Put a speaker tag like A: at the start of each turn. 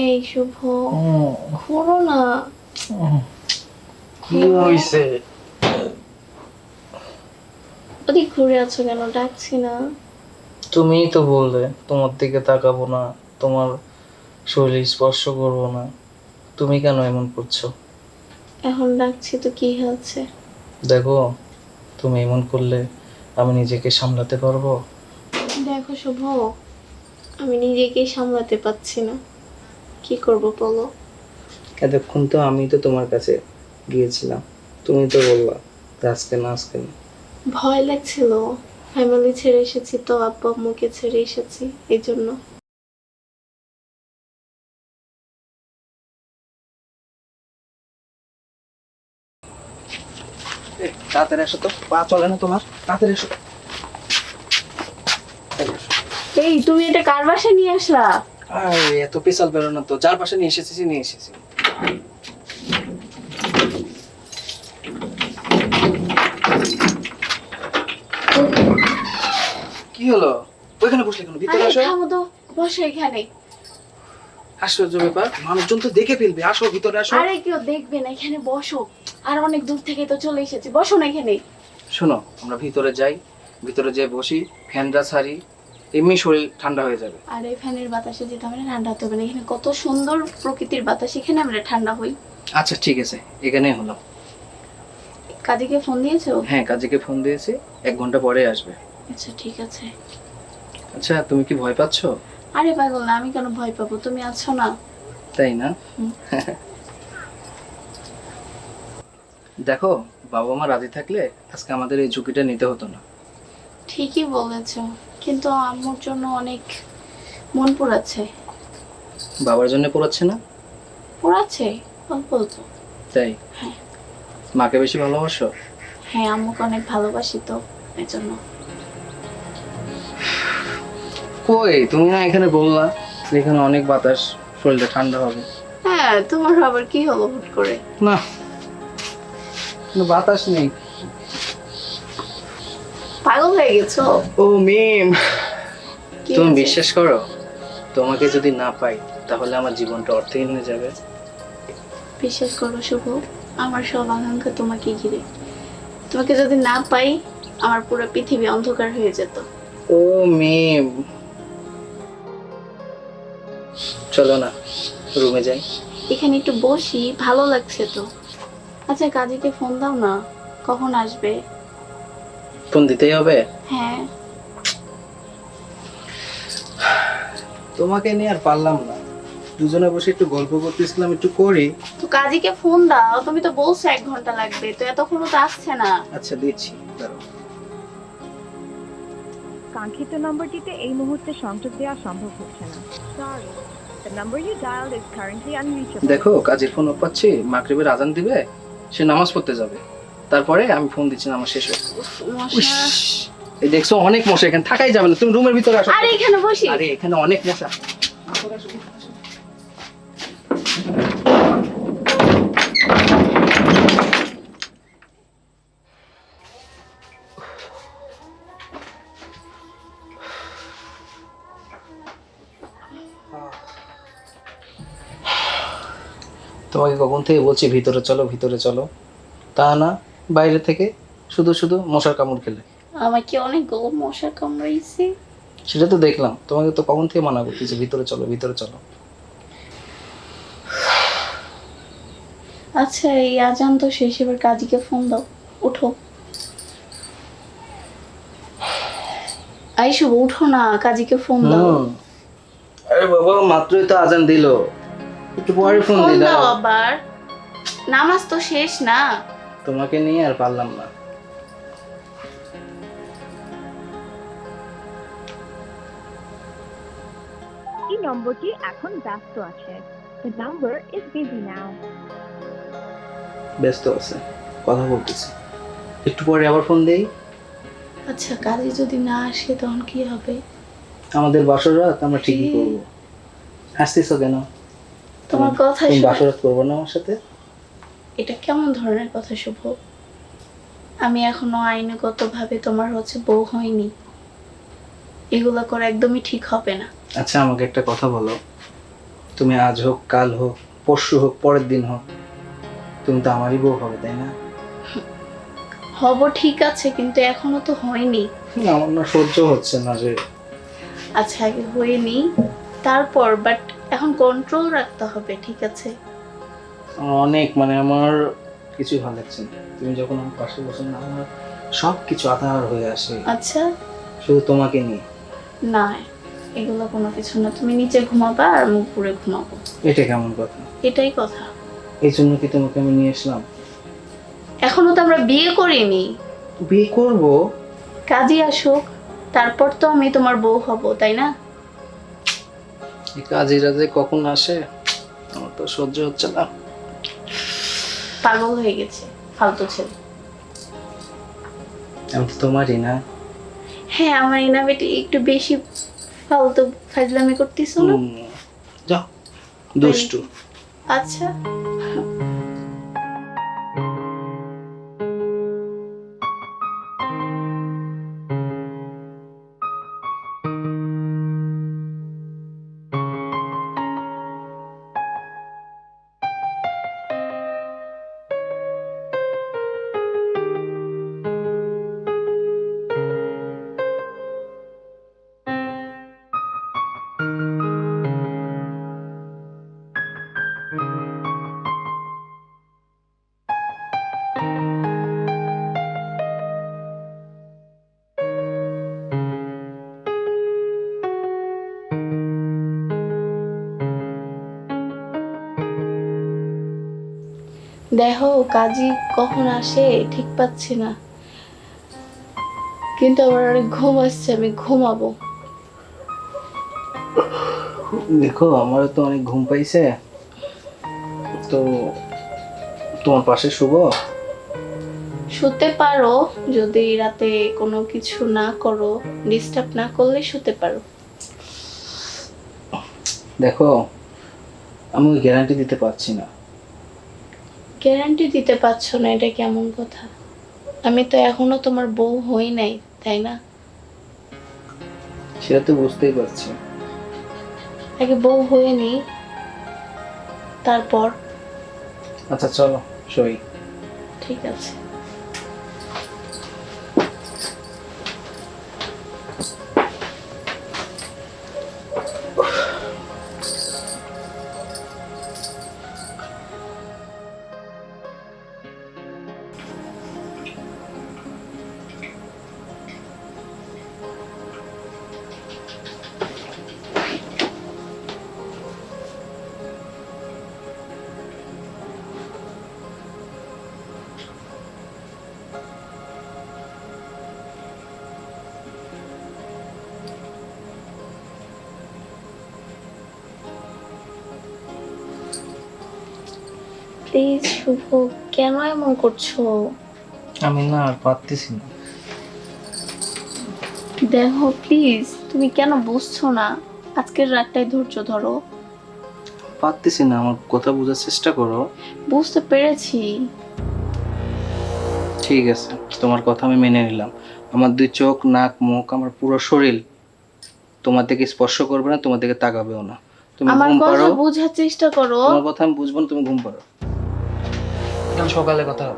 A: এই শুভ। ঘোরো না।
B: কি হইছে?
A: ওদিক ঘুরে আছো কেন? ডাকছি না।
B: তুমিই তো বললে তোমার দিকে তাকাবো না তোমার শরীর স্পর্শ করব না। তুমি কেন এমন করছ?
A: এখন ডাকছি তো কি হয়েছে?
B: দেখো তুমি এমন করলে আমি নিজেকে সামলাতে পারব?
A: দেখো শুভ আমি নিজেকেই সামলাতে পারছি না। কি করব বলো?
B: এতক্ষণ তো আমি তো তোমার কাছে গিয়েছিলাম। তুমি তো বললা যে আজকে না আজকে না।
A: ভয় লাগছিল। ফ্যামিলি ছেড়ে এসেছি তো আব্বা আম্মুকে ছেড়ে এসেছি এই জন্য।
B: তাড়াতাড়ি এসো তো পা চলে না তোমার তাড়াতাড়ি এসো।
A: এই তুমি এটা কার বাসায় নিয়ে আসলা?
B: আরে এত পেশাল বেরো না তো। যার পাশে নিয়ে এসেছি নিয়ে এসেছি। কি হলো? ওইখানে বসলে কেন? ভিতরে আসো।
A: থামো তো বসো এখানে।
B: আশ্চর্য ব্যাপার। মানুষজন তো দেখে ফেলবে। আসো ভিতরে আসো।
A: আরে কেউ দেখবে না। এখানে বসো। আর অনেক দূর থেকে তো চলে এসেছি। বসো না এখানে।
B: শোনো আমরা ভিতরে যাই। ভিতরে যেয়ে বসি। ফ্যানটা ছাড়ি। এমনি শরীর ঠান্ডা হয়ে যাবে।
A: আর এই ফ্যানের বাতাসে যেতে আমরা ঠান্ডা হতে হবে না এখানে কত সুন্দর প্রকৃতির বাতাস এখানে আমরা ঠান্ডা হই।
B: আচ্ছা ঠিক আছে এখানেই হলো
A: কাজীকে ফোন দিয়েছ?
B: হ্যাঁ কাজীকে ফোন দিয়েছি এক ঘণ্টা পরে আসবে।
A: আচ্ছা ঠিক আছে।
B: আচ্ছা তুমি কি ভয় পাচ্ছো?
A: আরে পাগল না আমি কেন ভয় পাবো? তুমি আছো না।
B: তাই না? দেখো বাবা মা রাজি থাকলে আজকে আমাদের এই ঝুঁকিটা নিতে হতো না।
A: ঠিকই বলেছ। কিন্তু আম্মুর জন্য অনেক মন পোড়াচ্ছে।
B: বাবার জন্য পড়াচ্ছে না?
A: পোড়াচ্ছে অল্প অল্প।
B: তাই?
A: হ্যাঁ।
B: মাকে বেশি ভালোবাসো?
A: হ্যাঁ আম্মুকে অনেক ভালোবাসি তো এই জন্য
B: কই তুমি না এখানে বললা যে এখানে অনেক বাতাস শরীরটা ঠান্ডা হবে।
A: হ্যাঁ তোমার আবার কি হলো হুট করে?
B: না বাতাস নেই।
A: পাগল হয়ে গেছো?
B: ও মিম।
A: কি
B: তুমি
A: হয়েছে?
B: বিশ্বাস করো তোমাকে যদি না পাই তাহলে আমার জীবনটা অর্থহীন হয়ে যাবে।
A: বিশ্বাস করো শুভ। আমার সব আকাঙ্ক্ষা তোমাকে ঘিরে। তোমাকে যদি না পাই আমার পুরো পৃথিবী অন্ধকার হয়ে যেত।
B: ও মিম। চলো না রুমে যাই।
A: এখানে একটু বসি ভালো লাগছে তো। আচ্ছা কাজীকে ফোন দাও না। কখন আসবে?
B: ফোন দিতেই হবে?
A: হ্যাঁ।
B: তোমাকে নিয়ে আর পারলাম না। দুজনে বসে একটু গল্প করতেছিলাম একটু করি।
A: তো কাজীকে ফোন দাও তুমি তো বলছো এক ঘণ্টা লাগবে তো এতক্ষণও তো আসছে না।
B: আচ্ছা দিচ্ছি দাঁড়াও।
C: কাঙ্ক্ষিত নম্বরটিতে এই মুহূর্তে সংযোগ দেওয়া সম্ভব হচ্ছে না। Sorry the number you dialled is currently unreachable
B: দেখো কাজের ফোন পাচ্ছি মাগরিবের আজান দিবে সে নামাজ পড়তে যাবে। তারপরে আমি ফোন দিচ্ছি আমার শেষ হয়ে এই দেখছ অনেক মশা এখানে থাকাই যাবে না। তুমি রুমের ভিতরে আসো।
A: আরে এখানে বসি।
B: আরে এখানে অনেক মশা। তোমাকে কখন থেকে বলছি ভিতরে চলো ভিতরে চলো। তা না বাইরে থেকে শুধু শুধু মশার কামড় খেলে।
A: আমাকে অনেক গো মশা কামড়াইছে
B: সেটা তো দেখলাম। তোমাকে তো কখন থেকে মানা করতেছি ভিতরে চলো ভিতরে চলো।
A: আচ্ছা এই আজান তো শেষ এবার কাজীকে ফোন দাও। উঠো। আইসু উঠো না কাজীকে ফোন দাও।
B: আরে বাবা মাত্রই তো আজান দিল। একটু পরে ফোন দিলাম।
A: আবার। নামাজ তো শেষ না।
B: তোমাকে নিয়ে আর পারলাম না।
C: এই নম্বরটি এখন ব্যস্ত আছে। The number is busy now
B: ব্যস্ত আছে কথা বলতেছি। একটু পরে আবার ফোন দেই?
A: আচ্ছা কাজী যদি না আসে তখন কি হবে?
B: আমাদের বাসরাত আমরা ঠিকই? করব। হাসতেছো কেন?
A: তোমার কথা শুনে-
B: বাসরাত করব না আমার সাথে?
A: এটা কেমন ধরনের কথা শুভ? আমি এখনও আইনগত ভাবে তোমার হচ্ছে বউ হয়নি এগুলো করা একদমই ঠিক হবে না।
B: আচ্ছা আমাকে একটা কথা বলো। তুমি আজ হোক কাল হোক পরশু হোক পরের দিন হোক তুমি তো আমারই বউ হবে তাই না?
A: হব ঠিক আছে কিন্তু এখনও তো হয়নি।
B: আমার না সহ্য হচ্ছে না যে।
A: আচ্ছা আগে হয়নি তারপর বাট এখন কন্ট্রোল রাখতে হবে ঠিক আছে?
B: আমার অনেক মানে আমার কিছু ভালো লাগছে না। তুমি যখন আমার পাশে বসো না আমার সব কিছু আধার হয়ে আসে।
A: আচ্ছা।
B: শুধু তোমাকে নিয়ে।
A: না এগুলো কোনো কিছু না। তুমি নিচে ঘুমাবা আর মুখ পুরে ঘুমাবো।
B: এটা কেমন কথা?
A: এটাই কথা।
B: এই জন্য কি তোমাকে আমি নিয়ে আসলাম?
A: এখনও তো আমরা বিয়ে করিনি।
B: বিয়ে করব?
A: কাজই আসুক তারপর তো আমি তোমার বউ হব তাই না?
B: এই কাজেরা যে কখন আসে? আমার তো সহ্য হচ্ছে না।
A: পাগল হয়ে গেছে ফালতু ছেলে।
B: আমি তো তোমারই না
A: হ্যাঁ আমার ইনা বেটি একটু বেশি ফালতু ফাজলামি করতেছো না?
B: যাও দুষ্টু।
A: আচ্ছা। দেখো কাজী কখন আসে ঠিক পাচ্ছি না। কিন্তু আমার অনেক ঘুম আসছে আমি ঘুমাবো।
B: দেখো আমারও তো অনেক ঘুম পাইছে। তো তোমার পাশে শুভ
A: শুতে পারো যদি রাতে কোনো কিছু না করো ডিস্টার্ব না করলে শুতে পারো।
B: দেখো আমি গ্যারান্টি দিতে পারছি না।
A: গ্যারান্টি দিতে পারছ না এটা কেমন কথা? আমি তো এখনও তোমার বউ হই নাই তাই না?
B: সেটা তো বুঝতেই পারছি।
A: আগে বউ হয়নি তারপর?
B: আচ্ছা চলো সই।
A: ঠিক আছে। প্লিজ শুভ কেন এমন করছ?
B: আমি না আর পারতেছি না।
A: দেখো প্লিজ তুমি কেন বুঝছ না? আজকের রাতটাই ধৈর্য ধরো।
B: পারতেছি না আমার কথা বোঝার চেষ্টা করো।
A: বুঝতে পেরেছি।
B: ঠিক আছে তোমার কথা আমি মেনে নিলাম। আমার দুই চোখ নাক মুখ আমার পুরো শরীর তোমার দিকে স্পর্শ করবে না তোমার দিকে তাকাবেও না। তুমি
A: আমার
B: ঘুম
A: কথা
B: পারো
A: বোঝার চেষ্টা করো।
B: তোমার কথা আমি বুঝব না তুমি ঘুম পারো কাল সকালে কথা